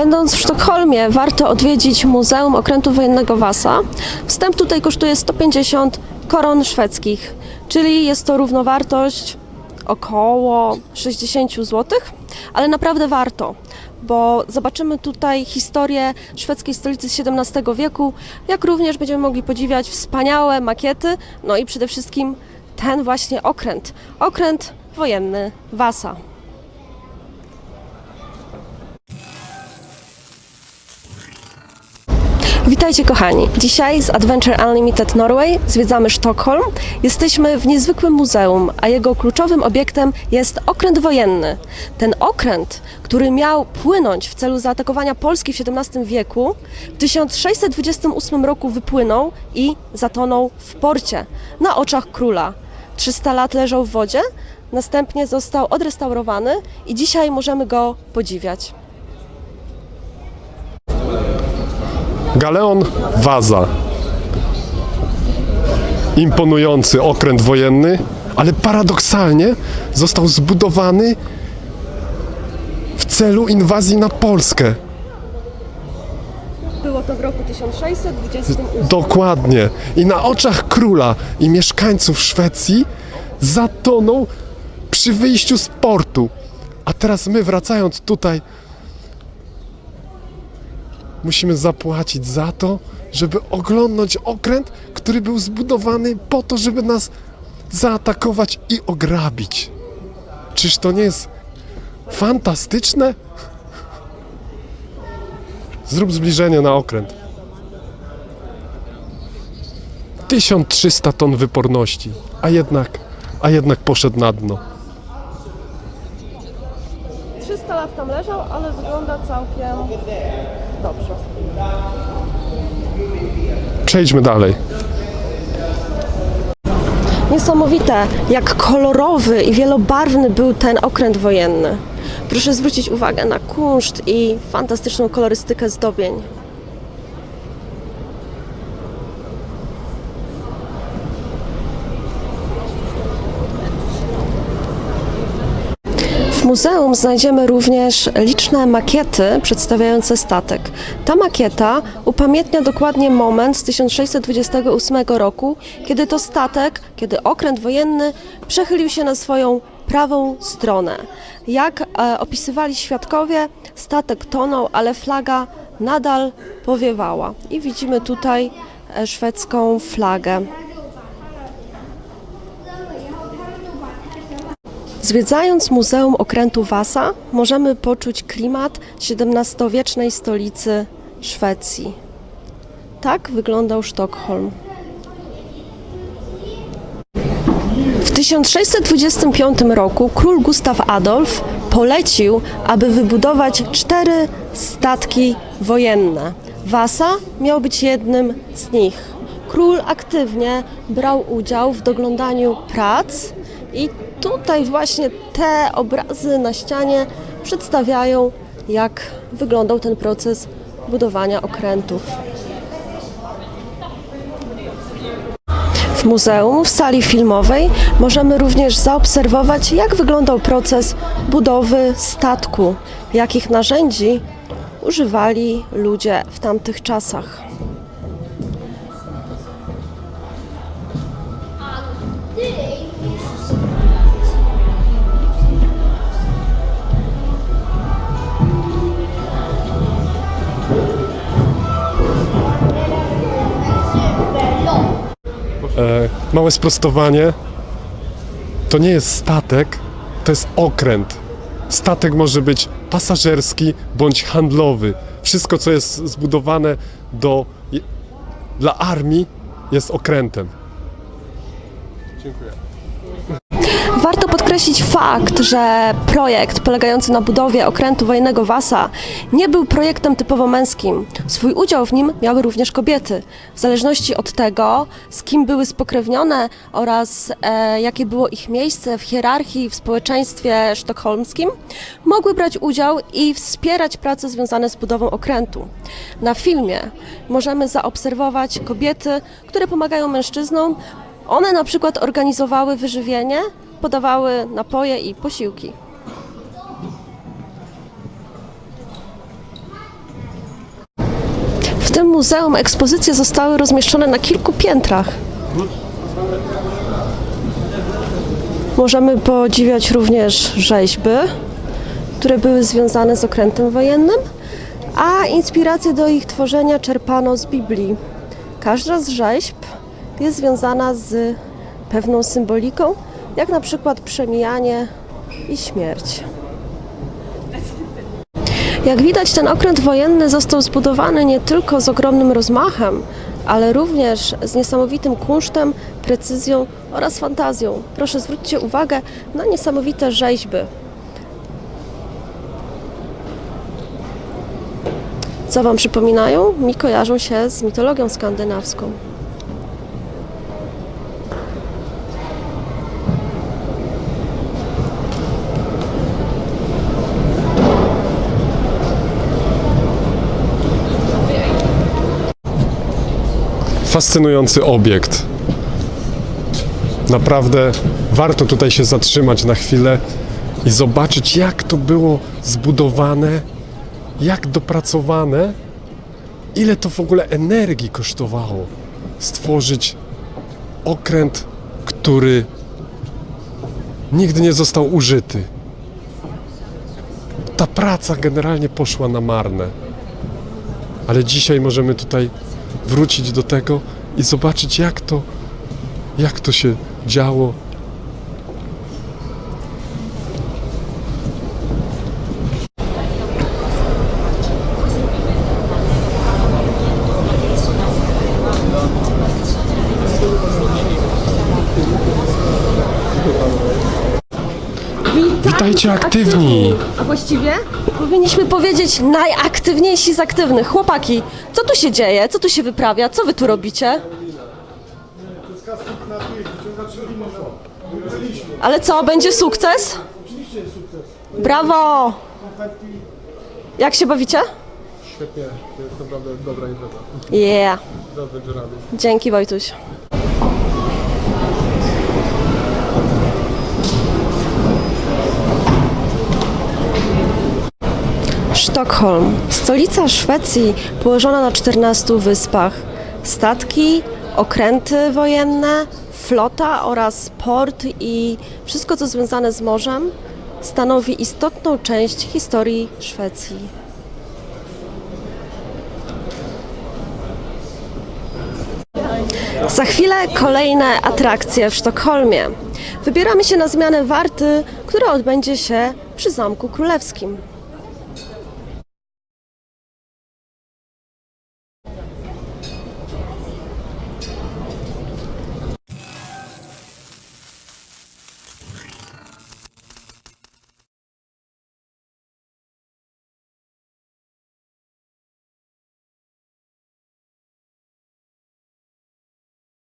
Będąc w Sztokholmie, warto odwiedzić Muzeum Okrętu Wojennego Wasa. Wstęp tutaj kosztuje 150 koron szwedzkich, czyli jest to równowartość około 60 zł, ale naprawdę warto, bo zobaczymy tutaj historię szwedzkiej stolicy z XVII wieku, jak również będziemy mogli podziwiać wspaniałe makiety, no i przede wszystkim ten właśnie okręt, okręt wojenny Wasa. Witajcie kochani. Dzisiaj z Adventure Unlimited Norway zwiedzamy Sztokholm. Jesteśmy w niezwykłym muzeum, a jego kluczowym obiektem jest okręt wojenny. Ten okręt, który miał płynąć w celu zaatakowania Polski w XVII wieku, w 1628 roku wypłynął i zatonął w porcie na oczach króla. 300 lat leżał w wodzie, następnie został odrestaurowany i dzisiaj możemy go podziwiać. Galeon Waza. Imponujący okręt wojenny, ale paradoksalnie został zbudowany w celu inwazji na Polskę. Było to w roku 1628. Dokładnie. I na oczach króla i mieszkańców Szwecji zatonął przy wyjściu z portu. A teraz my, wracając tutaj, musimy zapłacić za to, żeby oglądnąć okręt, który był zbudowany po to, żeby nas zaatakować i ograbić. Czyż to nie jest fantastyczne? Zrób zbliżenie na okręt. 1300 ton wyporności, a jednak, a jednak poszedł na dno. 300 lat tam leżał, ale wygląda całkiem. Przejdźmy dalej. Niesamowite, jak kolorowy i wielobarwny był ten okręt wojenny. Proszę zwrócić uwagę na kunszt i fantastyczną kolorystykę zdobień. Muzeum znajdziemy również liczne makiety przedstawiające statek. Ta makieta upamiętnia dokładnie moment z 1628 roku, kiedy to statek, kiedy okręt wojenny przechylił się na swoją prawą stronę. Jak e, opisywali świadkowie, statek tonął, ale flaga nadal powiewała. I widzimy tutaj e, szwedzką flagę. Zwiedzając Muzeum Okrętu Wasa, możemy poczuć klimat XVII-wiecznej stolicy Szwecji. Tak wyglądał Sztokholm. W 1625 roku król Gustaw Adolf polecił, aby wybudować cztery statki wojenne. Wasa miał być jednym z nich. Król aktywnie brał udział w doglądaniu prac i tutaj właśnie te obrazy na ścianie przedstawiają, jak wyglądał ten proces budowania okrętów. W muzeum, w sali filmowej możemy również zaobserwować, jak wyglądał proces budowy statku, jakich narzędzi używali ludzie w tamtych czasach. Małe sprostowanie. To nie jest statek, to jest okręt. Statek może być pasażerski bądź handlowy. Wszystko, co jest zbudowane do, dla armii, jest okrętem. Dziękuję. Warto podkreślić fakt, że projekt polegający na budowie okrętu wojennego Wasa nie był projektem typowo męskim. Swój udział w nim miały również kobiety. W zależności od tego, z kim były spokrewnione oraz e, jakie było ich miejsce w hierarchii w społeczeństwie sztokholmskim, mogły brać udział i wspierać prace związane z budową okrętu. Na filmie możemy zaobserwować kobiety, które pomagają mężczyznom one na przykład organizowały wyżywienie, podawały napoje i posiłki. tym muzeum ekspozycje zostały rozmieszczone na kilku piętrach. Możemy podziwiać również rzeźby, które były związane z okrętem wojennym, a inspiracje do ich tworzenia czerpano z Biblii. Każda z rzeźb jest związana z pewną symboliką, jak na przykład przemijanie i śmierć. Jak widać, ten okręt wojenny został zbudowany nie tylko z ogromnym rozmachem, ale również z niesamowitym kunsztem, precyzją oraz fantazją. Proszę zwróćcie uwagę na niesamowite rzeźby. Co Wam przypominają? Mi kojarzą się z mitologią skandynawską. Fascynujący obiekt. Naprawdę warto tutaj się zatrzymać na chwilę i zobaczyć, jak to było zbudowane, jak dopracowane, ile to w ogóle energii kosztowało stworzyć okręt, który nigdy nie został użyty. Ta praca generalnie poszła na marne. Ale dzisiaj możemy tutaj wrócić do tego i zobaczyć, jak to, jak to się działo. Witajcie aktywni! A właściwie powinniśmy powiedzieć najaktywniejsi z aktywnych. Chłopaki, co tu się dzieje? Co tu się wyprawia? Co wy tu robicie? Ale co, będzie sukces? Brawo! Jak się bawicie? Świetnie, to jest naprawdę dobra impreza. Yeah. Rady. Dzięki Wojtuś. Sztokholm, stolica Szwecji położona na 14 wyspach. Statki, okręty wojenne, flota oraz port i wszystko co związane z morzem stanowi istotną część historii Szwecji. Za chwilę kolejne atrakcje w Sztokholmie. Wybieramy się na zmianę warty, która odbędzie się przy Zamku Królewskim.